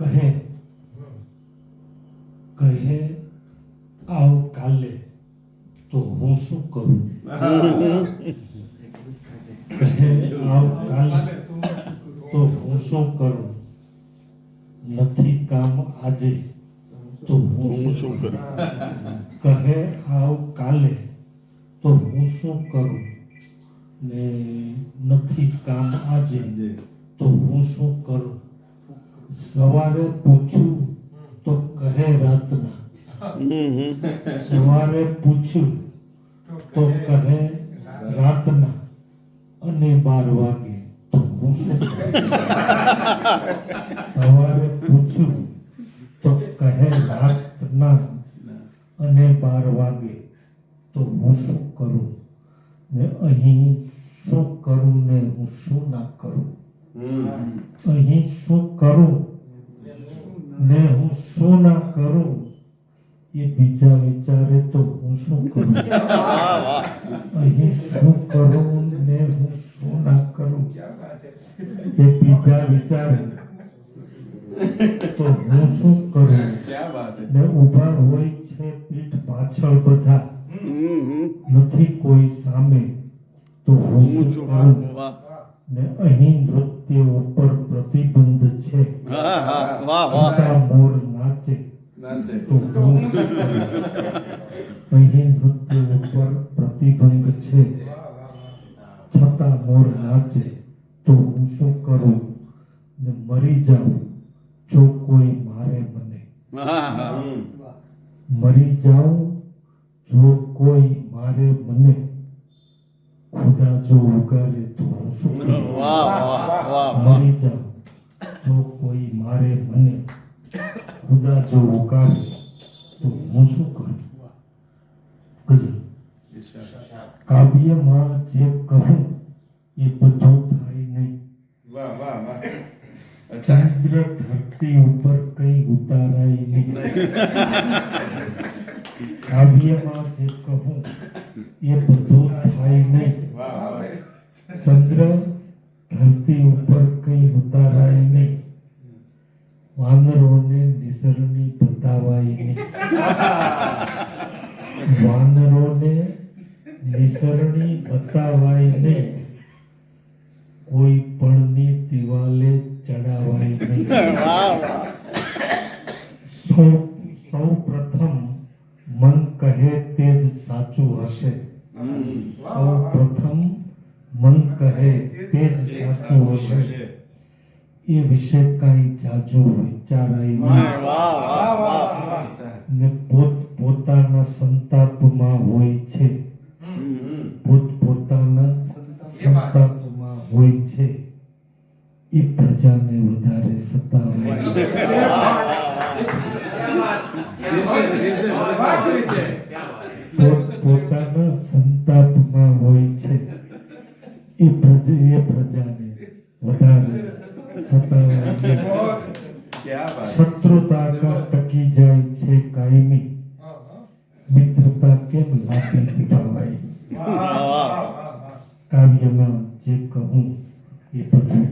કહે કહે આવ કાલે તો હું શું કરું કહે આવ કાલે તો હું શું કરું નથી કામ આજે તો હું શું કરું કહે આવ કાલે તો હું શું કરું ને નથી કામ આજે તો હું શું કરું સવારે પૂછ્યું તો કહે રાતના. સવારે પૂછ્યું તો કહે રાતના. અને બાર વાગે તો હું સવારે પૂછ્યું તો કહે રાતના. અને બાર વાગે તો હું શું કરું? ને અહીં શું કરું ને હું શું ના કરું? અહીં શું કરું ને હું શું ના કરું એ બીજા વિચારે તો હું શું કરું? અહીં શું કરું ને હું શું ના કરું? એ બીજા વિચારે તો હું શું કરું? ને ઊભા હોય છે પીઠ પાછળ બધા. નથી કોઈ સામે. તો હું શું કરું? ને અહીં નૃત્ય ઉપર પ્રતિબંધ છે. વાહ વાહ. તો હું શું કરું? અહીં નૃત્ય ઉપર પ્રતિબંધ છે. છતાં મોર નાચે તો હું શું કરું? ને મરી જાઉં જો કોઈ મારે મને. મરી જાઉં જો કોઈ મારે મને. ખુદા જો ઉગારે તો હું શું કરું? મરી જાઉં જો કોઈ મારે મને. ખુદા જો ઉગારે તો હું શું કરું ગઝલ કાવ્યમાં જે કહું એ બધું થાય નહીં ચંદ્ર ધરતી ઉપર કઈ ઉતારાય નહીં કાવ્યમાં જે કહું એ બધું થાય નહીં ચંદ્ર ધરતી ઉપર કઈ ઉતારાય નહીં વાનરોને નિસરણી બતાવાય નહીં. વાનરોને નિસરણી બતાવાય નહીં. કોઈ પણની દિવાલે ચડાવાય નહીં. સૌ સૌ પ્રથમ મન કહે તે જ સાચું હશે. સૌ પ્રથમ મન કહે તે જ સાચું હશે. એ વિશે કાંઈ જાજો વિચારાય ને પોત પોતાના સંતાપમાં હોય છે. પોત પોતાના સંતાપમાં હોય છે. એ પ્રજાને વધારે સતાવે પોત પોતાના સંતાપમાં હોય છે. એ પ્રજા એ પ્રજાને વધારે શત્રુતા કા ટકી જાય છે કાયમી? મિત્રતા કેમ લાગી નિભાવાય કાવ્યમાં જે કહું એ બધું